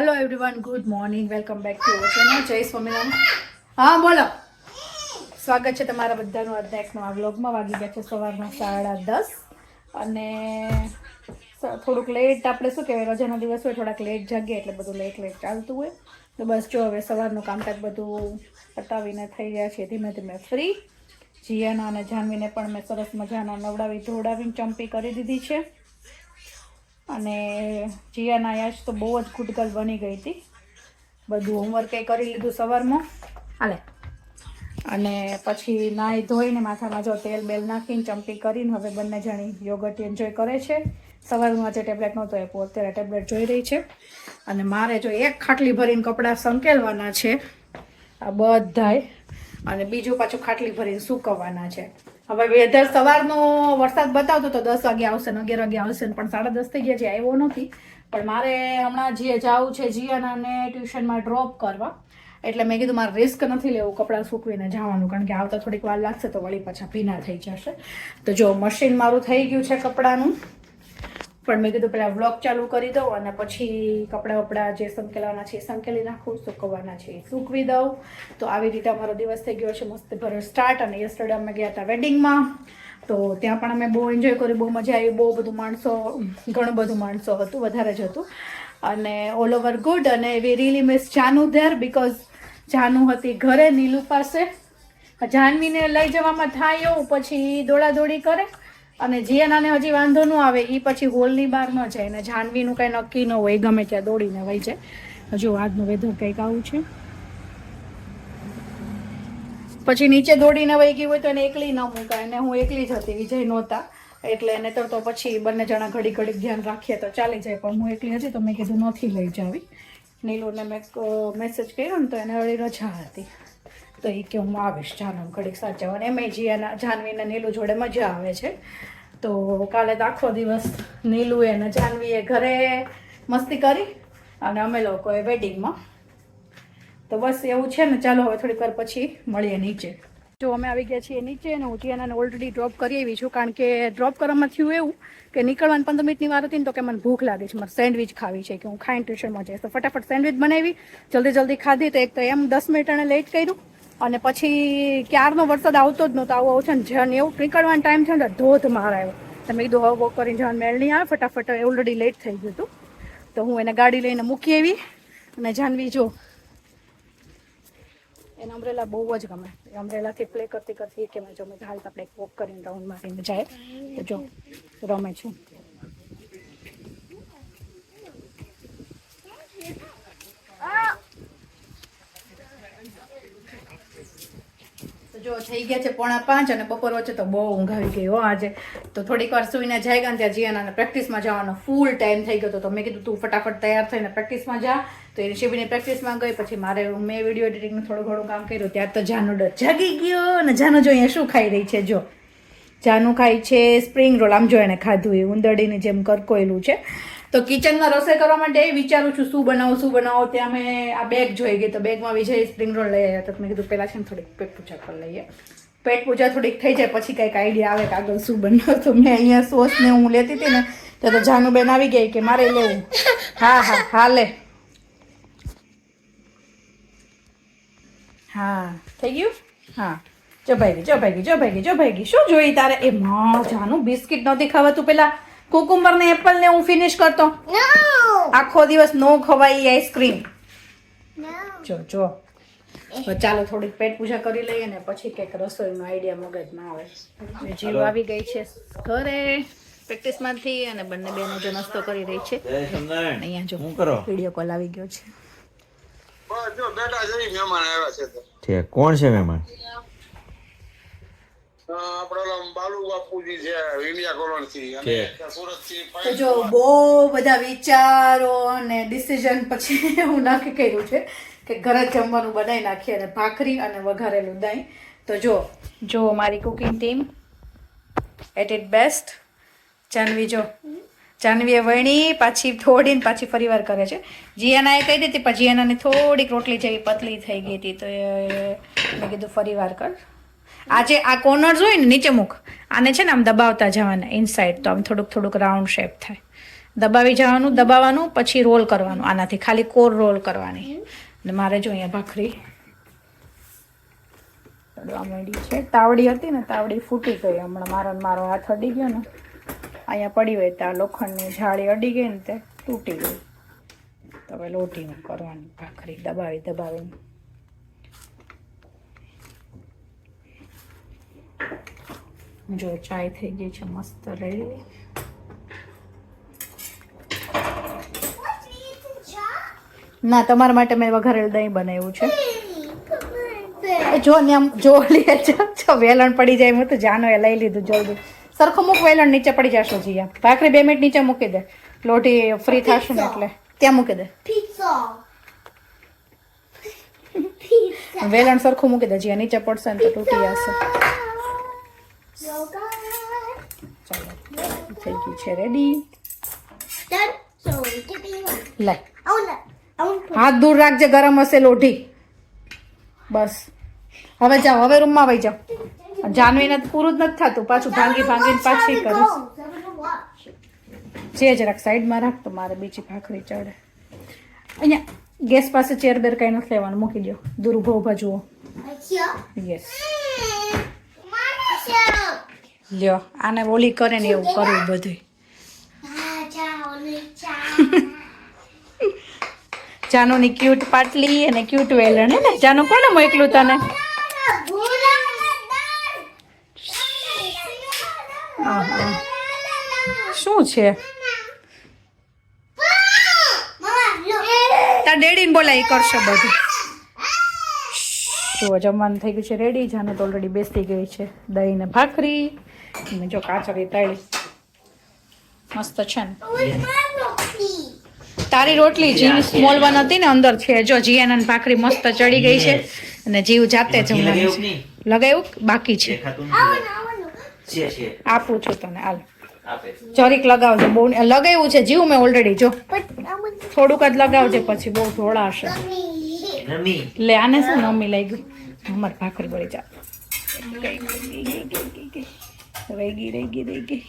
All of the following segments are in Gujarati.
Hello everyone good morning welcome back to channel Jai Swaminarayan હા, બોલો. સ્વાગત છે તમારા બધાનું આજના એક નવા વ્લોગમાં. વાગી ગયા છે સવારના સાડા દસ. અને થોડુંક લેટ આપણે શું કહેવાય, રજાનો દિવસ હોય, થોડાક લેટ જાગીએ એટલે બધું લેટ લેટ ચાલતું હોય. તો બસ જો હવે સવારનું કામકાજ બધું પતાવીને થઈ ગયા છે, ધીમે ધીમે ફ્રી જીયાના અને જાનવીને પણ મેં સરસ મજાના નવડાવી ધોડાવીને ચંપી કરી દીધી છે. અને જીયાના યાજ તો બહુ જ ખૂટગલ બની ગઈ હતી. બધું હોમવર્ક એ કરી લીધું સવારમાં. હાલે. અને પછી નાહી ધોઈને માથામાં જો તેલ બેલ નાખીને ચમકી કરીને હવે બંને જણી યોગટ એન્જોય કરે છે. સવારમાં જે ટેબ્લેટ નહોતો આપ્યો અત્યારે ટેબ્લેટ જોઈ રહી છે. અને મારે જો એક ખાટલી ભરીને કપડાં સંકેલવાના છે. આ બધાય. અને બીજું પાછું ખાટલી ભરીને સૂકવવાના છે. હવે વેધર સવારનો વરસાદ બતાવતો તો દસ વાગે આવશે ને અગિયાર વાગે આવશે ને, પણ સાડા દસ થઈ ગયા છે, આવ્યો નથી. પણ મારે હમણાં જે જવું છે જીયાનાને ટ્યુશનમાં ડ્રોપ કરવા, એટલે મેં કીધું મારે રિસ્ક નથી લેવું કપડાં સૂકવીને જવાનું, કારણ કે આવતા થોડીક વાર લાગશે તો વળી પાછા ભીના થઈ જશે. તો જો મશીન મારું થઈ ગયું છે કપડાનું પણ મેં કીધું પહેલાં વ્લોગ ચાલુ કરી દઉં અને પછી કપડાં વપડાં જે સંકેલવાના છે એ સંકેલી નાખું, સૂકવવાના છે એ સૂકવી દઉં. તો આવી રીતે અમારો દિવસ થઈ ગયો છે મસ્ત ભરો સ્ટાર્ટ અને યસ્ટરડે અમે ગયા હતા વેડિંગમાં તો ત્યાં પણ અમે બહુ એન્જોય કર્યું, બહુ મજા આવી, બહુ બધું માણસો, ઘણું બધું માણસો હતું, વધારે જ હતું. અને ઓલ ઓવર ગુડ અને we really miss Janu there because Janu હતી ઘરે, નીલુ પાસે. જાનવીને લઈ જવામાં થાય એવું, પછી દોડાદોડી કરે. અને જીયાનાને હજી વાંધો ન આવે એ પછી હોલની બહાર ન જાય અને જાનવીનું કંઈ નક્કી ન હોય ગમે ત્યાં દોડીને વહી જાય. હજુ આજનું વેધર કંઈક આવું છે. પછી નીચે દોડીને વહી ગઈ હોય તો એને એકલી ન મૂકાય, અને હું એકલી જ હતી, વિજય નહોતા. એટલે એને તો તો પછી બંને જણા ઘડી ઘડી ધ્યાન રાખીએ તો ચાલી જાય, પણ હું એકલી હતી તો મેં કીધું નથી લઈ જાવી. નીલુને મેં મેસેજ કર્યો ને તો એને વળી રજા હતી. તો એ કે હું આવીશ જાનવ ઘડીક સાચવવા અને એમ જીયાના જાનવીને નીલુ જોડે મજા આવે છે. તો કાલે તો આખો દિવસ નીલુએ અને જાનવીએ ઘરે મસ્તી કરી અને અમે લોકોએ વેડિંગમાં તો બસ એવું છે ને, ચાલો હવે થોડીક વાર પછી મળીએ નીચે. જો અમે આવી ગયા છીએ નીચે અને હું જીયાનાને ઓલરેડી ડ્રોપ કરી આવી છું. કારણ કે ડ્રોપ કરવામાં થયું એવું કે નીકળવાની પંદર મિનિટની વાર હતી ને તો કે મને ભૂખ લાગી છે. મારે સેન્ડવિચ ખાવી છે કે હું ખાઈને ટ્યુશનમાં જઈશ. તો ફટાફટ સેન્ડવિચ બનાવી, જલ્દી જલ્દી ખાધી તો એક તો એમ દસ મિનિટ અને લેટ કર્યું. અને પછી ક્યારનો વરસાદ આવતો જ નહોતો, આવો છે ને જન એવું નીકળવાનો ટાઈમ છે ને ધોધ માર આવ્યો. તમે કીધું હવે વોક કરીને જન મેળ નહીં આવે, ફટાફટ ઓલરેડી લેટ થઈ ગયું હતું. તો હું એને ગાડી લઈને મૂકી આવી અને જાનવી, જો. એને અમરેલા બહુ જ ગમે. અમરેલાથી પ્લે કરતી કરતી કે, જો, મેં હાલ આપણે વોક કરીને રાઉન્ડ મારીને જાય. તો જો, રમે છું તો જો થઈ ગયા છે પોણા પાંચ અને બપોર વચ્ચે તો બહુ ઊંઘ આવી ગઈ હો આજે. તો થોડીક વાર સુઈને જાય ગયા ત્યાં જીયાના પ્રેક્ટિસમાં જવાનો ફૂલ ટાઈમ થઈ ગયો તો મેં કીધું તું ફટાફટ તૈયાર થઈને પ્રેક્ટિસમાં જા. તો એ શિબીની પ્રેક્ટિસમાં ગઈ, પછી મારે મેં વીડિયો એડિટિંગનું થોડું ઘણું કામ કર્યું ત્યાં તો જાનો ડર જાગી ગયો. અને જાનો જો અહીંયા શું ખાઈ રહી છે, જો. જાનું ખાય છે સ્પ્રિંગ રોલ, આમ જો એને ખાધું એ, ઉંદરડીની જેમ કરકોયેલું છે. તો કિચનમાં રસોઈ કરવા માટે વિચારું છું, શું બનાવું, શું બનાવો. ત્યાં મેં આ બેગ જોઈ ગઈ, તો બેગમાં વિજય સ્પ્રિંગ રોલ લઈ આવ્યા તો મેં કીધું, પહેલાં છે ને થોડીક પેટ પૂજા કરી લઈએ. પેટ પૂજા થોડીક થઈ જાય, પછી કંઈક આઈડિયા આવે કે આગળ શું બનાવું. તો મેં અહીંયા સોસ ને હું લેતી હતી ને, તો તો જાનુબેન આવી ગઈ કે મારે લેવું. હા હા હા, લે. હા, થઈ ગયું? હા. જો ભાઈ જો ભાઈ જો ભાઈ જો ભાઈ શું જોઈ તારે? એ માં, જાનું બિસ્કિટ નહોતી ખાવાતું પેલા. કુકુંબર ને એપલ ને હું ફિનિશ કરતો. આખો દિવસ નો ખવાય આઈસ્ક્રીમ જો જો. ચાલો થોડીક પેટ પૂજા કરી લઈએ ને પછી કંઈક રસોઈનો આઈડિયા મગજમાં આવે. જીવ આવી ગઈ છે ઘરે પ્રેક્ટિસમાંથી અને બંને બેનો જો નાસ્તો કરી રહી છે. અહીંયા જો હું કરો? વીડિયો કોલ આવી ગયો છે. બસ જો બેટા જઈ મહેમાન આવ્યા છે તો. કોણ છે મહેમાન? તો જો બહુ બધા વિચારો અને ડિસિઝન પછી હું નક્કી કર્યું છે કે ઘરે જ જમવાનું બનાવી નાખીએ અને ભાખરી અને વઘારેલું દહીં. તો જો. જો મારી cooking team at its best Janvi જો. જાનવીએ વણી પાછી થોડીને પાછી ફરીવાર કરે છે. જીયાનાએ કહી દીધી પણ જીયાનાને થોડીક રોટલી જેવી પતલી થઈ ગઈ હતી તો એ મેં કીધું ફરીવાર કર. આજે આ કોર્નર્સ હોય ને નીચે મૂક આને છે ને આમ દબાવતા જવાના ઇનસાઇડ તો આમ થોડુંક થોડુંક રાઉન્ડ શેપ થાય. દબાવી જવાનું, દબાવવાનું, પછી રોલ કરવાનું, આનાથી ખાલી કોર રોલ કરવાની. અને મારે જો અહીંયા ભાખરી ચડવા માંડી છે. તાવડી હતી ને, તાવડી ફૂટી ગઈ. હમણાં મારો મારો હાથ અડી ગયો ને, અહીંયા પડી હોય ત્યાં લોખંડની જાળી અડી ગઈ ને તે તૂટી ગઈ. તો હવે લોટીનું કરવાની, ભાખરી દબાવી, દબાવીને. જો ચાય થઈ ગઈ છે મસ્ત રેડી. ના તમારા માટે મેં વઘારેલ દહીં બનાવ્યું છે. જો ને આમ જો લે જો વેલણ પડી જાય હું તો જાનો એ લઈ લીધું જલ્દી સરખું મૂક વેલણ નીચે પડી જશો જીયા. ભાખરી બે મિનિટ નીચે મૂકી દે. લોટી ફ્રી થશે ને એટલે. ત્યાં મૂકી દે. વેલણ સરખું મૂકી દે જીયા નીચે પડશે ને તો તૂટી જશે. ચાલો થઈ ગયું છે. રેડી to હાથ દૂર રાખજે ગરમ હશે લોઢી બસ. હવે જાઓ હવે રૂમમાં વહી જાઓ. જાનવીને પૂરું જ નથી થતું. પાછું ભાંગી ભાંગીને પાછી કરીશ. જે જરાક સાઈડમાં રાખ તો મારે બીજી ભાખરી ચડે. અહીંયા ગેસ પાસે ચેર બેર કંઈ નથી લેવાનું. મૂકી દો દૂર ઊભો ઊભા જુઓ. યસ. લ્યો, આને ઓલી કરે ને એવું કરવું બધું. જાનુની ક્યુટ પાટલી અને ક્યુટ વેલણ ને જાનુ કોને મોકલું તને. શું છે તાર ડેડીને બોલાય કરશે બધું જુઓ જમવાનું થઈ ગયું છે રેડી જાનુ તો ઓલરેડી બેસી ગઈ છે દહીં ને ભાખરી અને જો કાચરી તળી. મસ્ત છે ને? તારી રોટલી જીની સ્મોલ વન હતી ને અંદર છે. જો જીયાનંદ ભાખરી મસ્ત ચડી ગઈ છે અને જીવ જાતે જમવાનું છે. લગાવ્યું બાકી છે? આપું છું તને હાલ. ચરીક જરીક લગાવજો બહુ લગાવ્યું છે જીવ મેં ઓલરેડી જો. થોડુંક જ લગાવજે પછી બહુ ઢોળાશે. લે આને શું મમ્મી લઈ ગઈ અમારે ભાખરી બળી જા ગઈ રહી ગઈ રહી ગઈ રહી ગઈ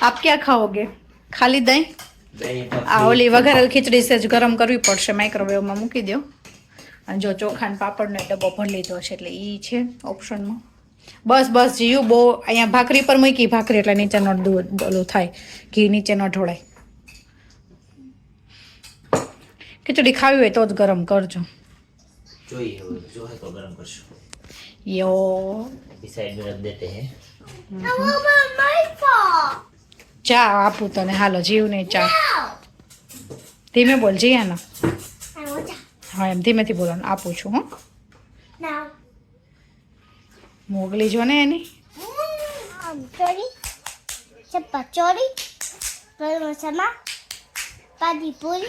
આપ ક્યાં ખાઓગે ખાલી દહીં આ ઓલી વઘારેલ ખીચડી સેજ ગરમ કરવી પડશે માઇક્રોવેવમાં મૂકી દો અને જો ચોખા ને પાપડનો ડબ્બો ભરી લીધો છે એટલે એ છે ઓપ્શનમાં બસ બસ જીયું બહુ. અહીંયા ભાખરી પર મૂકી ભાખરી એટલે નીચેનો ન ઓલું થાય. ઘી નીચેનો ઢોળાય. ખીચડી ખાવી હોય તો જ ગરમ કરજો. યો. ચા આપું તને. હાલો જીવને ચા. ધીમે બોલ જીયાનો. હા એમ ધીમેથી બોલવાનું. આપું છું હું. મોગલી જો ને એની. padi puri,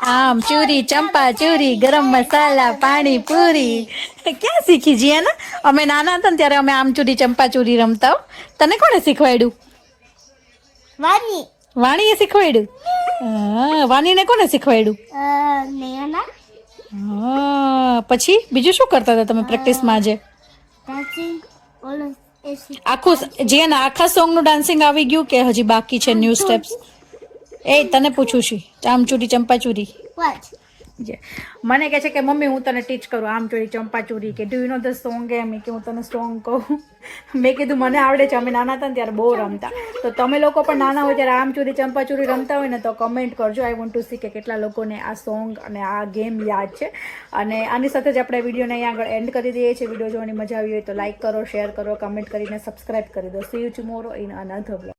આમ ચૂરી ચંપા ચૂરી ગરમ મસાલા પાણી પૂરી ક્યાં શીખી જઈએ ને? અમે નાના હતા ને ત્યારે અમે આમ ચૂરી ચંપા ચૂરી રમતા તને કોણે શીખવાડ્યું? વાણી. વાણીએ શીખવાડ્યું? હા, વાણીને કોને શીખવાડ્યું? હા, પછી? બીજું શું કરતા હતા તમે પ્રેક્ટિસમાં આજે? આખું જીયાના આખા સોંગનું ડાન્સિંગ આવી ગયું કે હજી બાકી છે ન્યૂ સ્ટેપ્સ એ તને પૂછું છું. ચામચૂરી ચંપાચૂરી? જે મને કહે છે કે મમ્મી હું તને ટીચ કરું આમ ચોરી ચંપાચૂરી કે do you know the song એમ? કે હું તને સોંગ કહું. મેં કીધું મને આવડે છે અમે નાના હતા ને ત્યારે બહુ રમતા. તો તમે લોકો પણ નાના હોય ત્યારે આમ ચોરી ચંપાચૂરી રમતા હોય ને તો કમેન્ટ કરજો. આઈ વોન્ટ ટુ સી કે કેટલા લોકોને આ સોંગ અને આ ગેમ યાદ છે. અને આની સાથે જ આપણે વિડીયોને અહીંયા આગળ એન્ડ કરી દઈએ છીએ. વીડિયો જોવાની મજા આવી હોય તો લાઈક કરો શેર કરો કમેન્ટ કરીને સબસ્ક્રાઇબ કરી દો. See you tomorrow in another blog